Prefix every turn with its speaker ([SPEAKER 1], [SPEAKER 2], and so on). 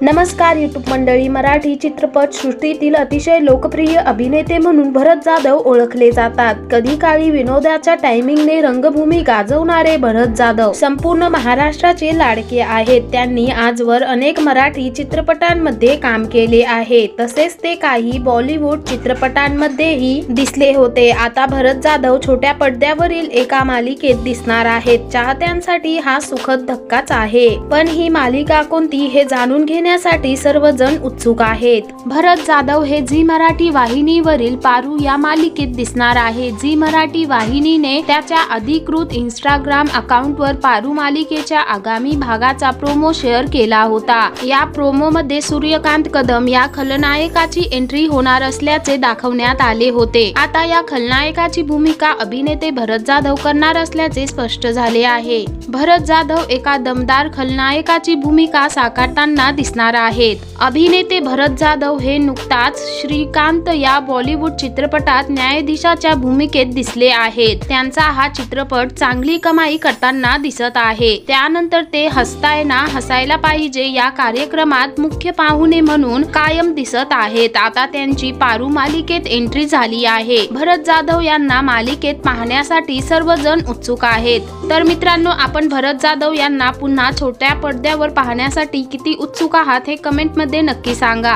[SPEAKER 1] नमस्कार युट्यूब मंडळी. मराठी चित्रपट सृष्टीतील अतिशय लोकप्रिय अभिनेते म्हणून भरत जाधव ओळखले जातात. कधी काळी विनोदाच्या टायमिंगने रंगभूमी गाजवणारे भरत जाधव संपूर्ण महाराष्ट्राचे लाडके आहेत. त्यांनी आजवर अनेक मराठी चित्रपटांमध्ये काम केले आहे. तसेच ते काही बॉलिवूड चित्रपटांमध्येही दिसले होते. आता भरत जाधव छोट्या पडद्यावरील एका मालिकेत दिसणार आहेत. चाहत्यांसाठी हा सुखद धक्काच आहे. पण ही मालिका कोणती हे जाणून घेण्यासाठी सर्वजण उत्सुक आहेत. भरत जाधव हे झी मराठी वाहिनीवरील पारू या मालिकेत दिसणार आहे. झी मराठी वाहिनीने त्याच्या अधिकृत इंस्टाग्राम अकाउंटवर पारू मालिकेच्या आगामी भागाचा प्रोमो शेअर केला होता. या प्रोमो मध्ये सूर्यकांत कदम या खलनायकाची एंट्री होणार असल्याचे दाखवण्यात आले होते. आता या खलनायकाची भूमिका अभिनेते भरत जाधव करणार असल्याचे स्पष्ट झाले आहे. भरत जाधव एका दमदार खलनायकाची भूमिका साकारताना दिसणार आहेत. अभिनेते भरत जाधव हे नुकताच श्रीकांत या बॉलिवूड चित्रपटात न्यायाधीशाच्या भूमिकेत दिसले आहेत. त्यांचा हा चित्रपट चांगली कमाई करताना दिसत आहे. त्यानंतर ते हसताय ना हसायला पाहिजे या कार्यक्रमात मुख्य पाहुणे म्हणून कायम दिसत आहेत. आता त्यांची पारू मालिकेत एंट्री झाली आहे. भरत जाधव यांना मालिकेत पाहण्यासाठी सर्वजण उत्सुक आहेत. तर मित्रांनो आपण भरत जाधव यांना पुन्हा छोट्या पडद्यावर पाहण्यासाठी किती उत्सुक आहात हे कमेंटमध्ये नक्की सांगा.